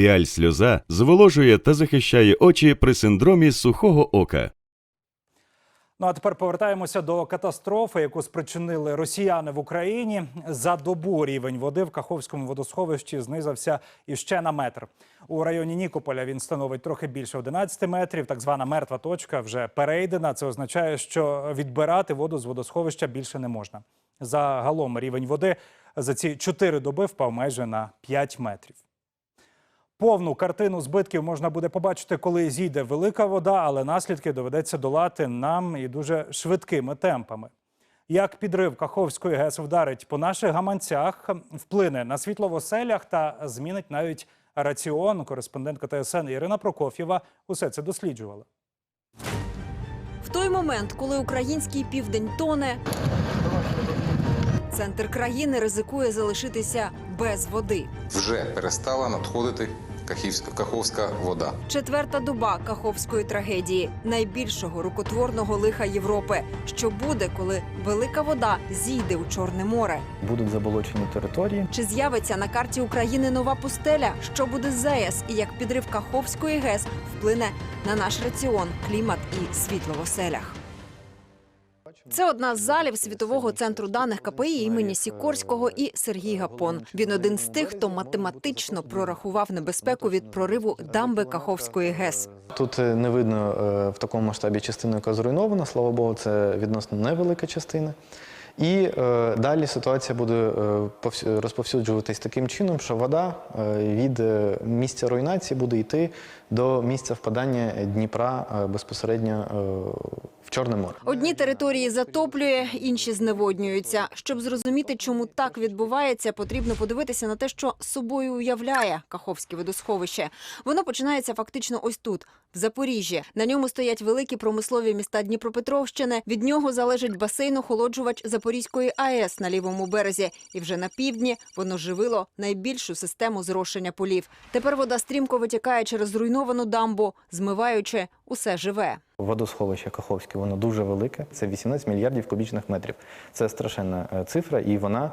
Піаль сльоза зволожує та захищає очі при синдромі сухого ока. Ну а тепер повертаємося до катастрофи, яку спричинили росіяни в Україні. За добу рівень води в Каховському водосховищі знизився іще на метр. У районі Нікополя він становить трохи більше 11 метрів. Так звана мертва точка вже перейдена. Це означає, що відбирати воду з водосховища більше не можна. Загалом рівень води за ці чотири доби впав майже на 5 метрів. Повну картину збитків можна буде побачити, коли зійде велика вода, але наслідки доведеться долати нам і дуже швидкими темпами. Як підрив Каховської ГЕС вдарить по наших гаманцях, вплине на світло в оселях та змінить навіть раціон. Кореспондентка ТСН Ірина Прокоф'єва усе це досліджувала. В той момент, коли український південь тоне, центр країни ризикує залишитися без води. вже перестала надходити Кахівська Каховська вода. Четверта доба каховської трагедії, найбільшого рукотворного лиха Європи. Що буде, коли велика вода зійде у Чорне море? будуть заболочені території. Чи з'явиться на карті України нова пустеля? Що буде з ЗАЕС і як підрив Каховської ГЕС вплине на наш раціон, клімат і світло в оселях? Це одна з залів світового центру даних КПІ імені Сікорського і Сергій Гапон. Він один з тих, хто математично прорахував небезпеку від прориву дамби Каховської ГЕС. Тут е, не видно е, в такому масштабі частину, яка зруйнована. Слава Богу, це відносно невелика частина. І е, далі ситуація буде е, розповсюджуватись таким чином, що вода е, від е, місця руйнації буде йти до місця впадання Дніпра е, безпосередньо е, в Чорне море. Одні території затоплює, інші зневоднюються. Щоб зрозуміти, чому так відбувається, потрібно подивитися на те, що собою уявляє Каховське водосховище. Воно починається фактично ось тут, в Запоріжжі. На ньому стоять великі промислові міста Дніпропетровщини. Від нього залежить басейн-охолоджувач Запорізької АЕС на лівому березі. І вже на півдні воно живило найбільшу систему зрошення полів. Тепер вода стрімко витікає через зруйновану дамбу, змиваючи усе живе. Водосховище Каховське, воно дуже велике. Це 18 мільярдів кубічних метрів. Це страшенна е, цифра, і вона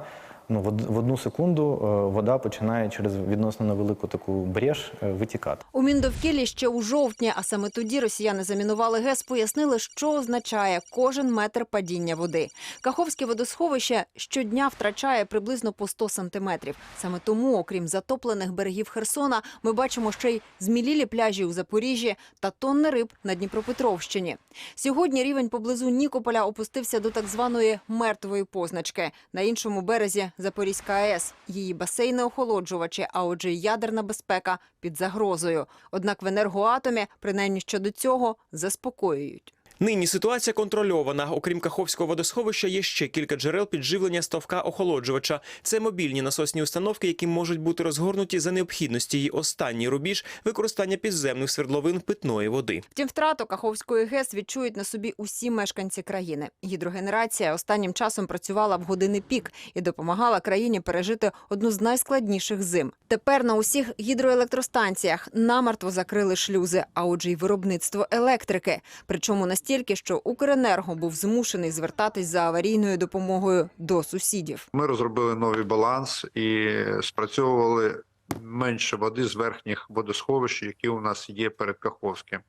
ну, в одну секунду е, вода починає через відносно невелику таку брєш е, витікати. У Міндовкіллі ще у жовтні, а саме тоді росіяни замінували ГЕС, пояснили, що означає кожен метр падіння води. Каховське водосховище щодня втрачає приблизно по 100 сантиметрів. Саме тому, окрім затоплених берегів Херсона, ми бачимо ще й змілілі пляжі у Запоріжжі та тонни риб на Дніпропетровщині. Сьогодні рівень поблизу Нікополя опустився до так званої мертвої позначки. На іншому березі Запорізька АЕС. Її басейни охолоджувачі, а отже, ядерна безпека під загрозою. Однак в енергоатомі, принаймні щодо цього, заспокоюють. Нині ситуація контрольована. Окрім Каховського водосховища, є ще кілька джерел підживлення ставка охолоджувача. Це мобільні насосні установки, які можуть бути розгорнуті за необхідності. Її останній рубіж використання підземних свердловин питної води. Втім, втрату Каховської ГЕС відчують на собі усі мешканці країни. Гідрогенерація останнім часом працювала в години пік і допомагала країні пережити одну з найскладніших зим. Тепер на усіх гідроелектростанціях намертво закрили шлюзи, а отже, й виробництво електрики. Причому настільки, що Укренерго був змушений звертатись за аварійною допомогою до сусідів. Ми розробили новий баланс і спрацьовували менше води з верхніх водосховищ, які у нас є перед Каховським.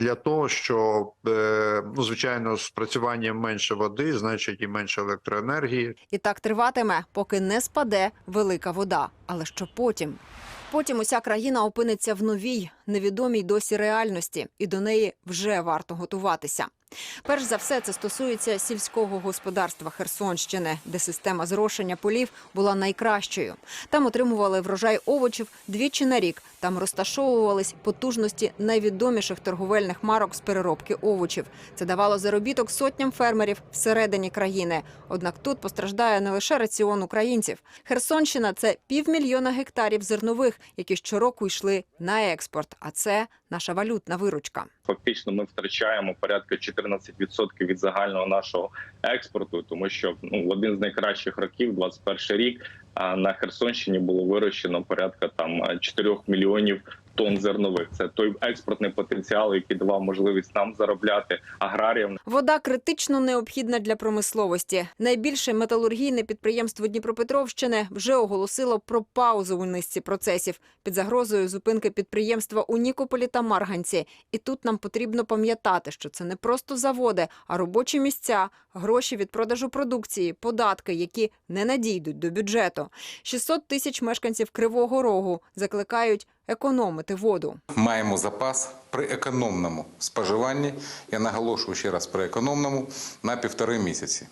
Для того, щоб, е, ну, звичайно, з спрацюванням менше води, значить і менше електроенергії. І так триватиме, поки не спаде велика вода. Але що потім? Потім уся країна опиниться в новій, невідомій досі реальності, і до неї вже варто готуватися. Перш за все, це стосується сільського господарства Херсонщини, де система зрошення полів була найкращою. Там отримували врожай овочів двічі на рік. Там розташовувались потужності найвідоміших торговельних марок з переробки овочів. Це давало заробіток сотням фермерів всередині країни. Однак тут постраждає не лише раціон українців. Херсонщина це півмільйона гектарів зернових, які щороку йшли на експорт. А це наша валютна виручка. Фактично ми втрачаємо порядка 14% від загального нашого експорту, тому що ну в один з найкращих років, 21 рік, на Херсонщині було вирощено порядка там 4 мільйонів тонн зернових. Це той експортний потенціал, який давав можливість нам заробляти аграріям Вода критично необхідна для промисловості. Найбільше металургійне підприємство Дніпропетровщини вже оголосило про паузу у низці процесів під загрозою зупинки підприємства у Нікополі та Марганці. І тут нам потрібно пам'ятати, що це не просто заводи, а робочі місця, гроші від продажу продукції, податки, які не надійдуть до бюджету. 600 тисяч мешканців Кривого Рогу закликають економити воду. Маємо запас при економному споживанні, я наголошую ще раз при економному, на півтори місяці.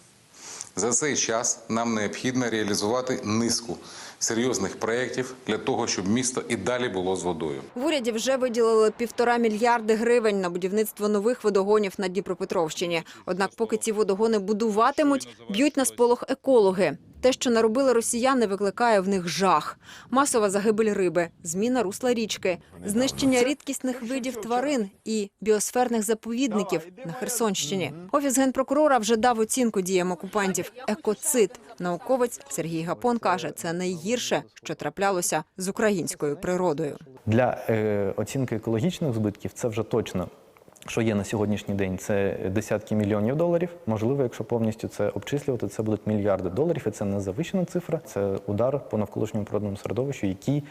За цей час нам необхідно реалізувати низку серйозних проєктів для того, щоб місто і далі було з водою. В уряді вже виділили півтора мільярди гривень на будівництво нових водогонів на Дніпропетровщині. Однак, поки ці водогони будуватимуть, б'ють на сполох екологи. Те, що наробили росіяни, викликає в них жах. Масова загибель риби, зміна русла річки, знищення рідкісних видів тварин і біосферних заповідників на Херсонщині. Офіс генпрокурора вже дав оцінку діям окупантів. Екоцид. Науковець Сергій Гапон каже, це найгірше, що траплялося з українською природою. Для е, оцінки екологічних збитків це вже точно. Що є на сьогоднішній день, це десятки мільйонів доларів. Можливо, якщо повністю це обчислювати, це будуть мільярди доларів, і це не завищена цифра. Це удар по навколишньому природному середовищу, який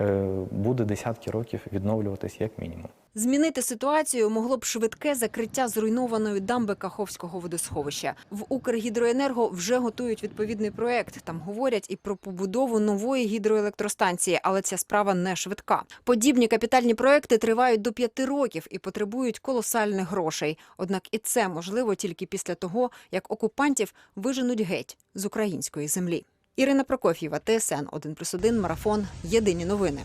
е, буде десятки років відновлюватись як мінімум. Змінити ситуацію могло б швидке закриття зруйнованої дамби Каховського водосховища. В Укргідроенерго вже готують відповідний проект. Там говорять і про побудову нової гідроелектростанції, але ця справа не швидка. Подібні капітальні проекти тривають до п'яти років і потребують колосальних грошей. Однак і це можливо тільки після того, як окупантів виженуть геть з української землі. Ірина Прокоф'єва, ТСН 1+,1, Марафон. Єдині новини.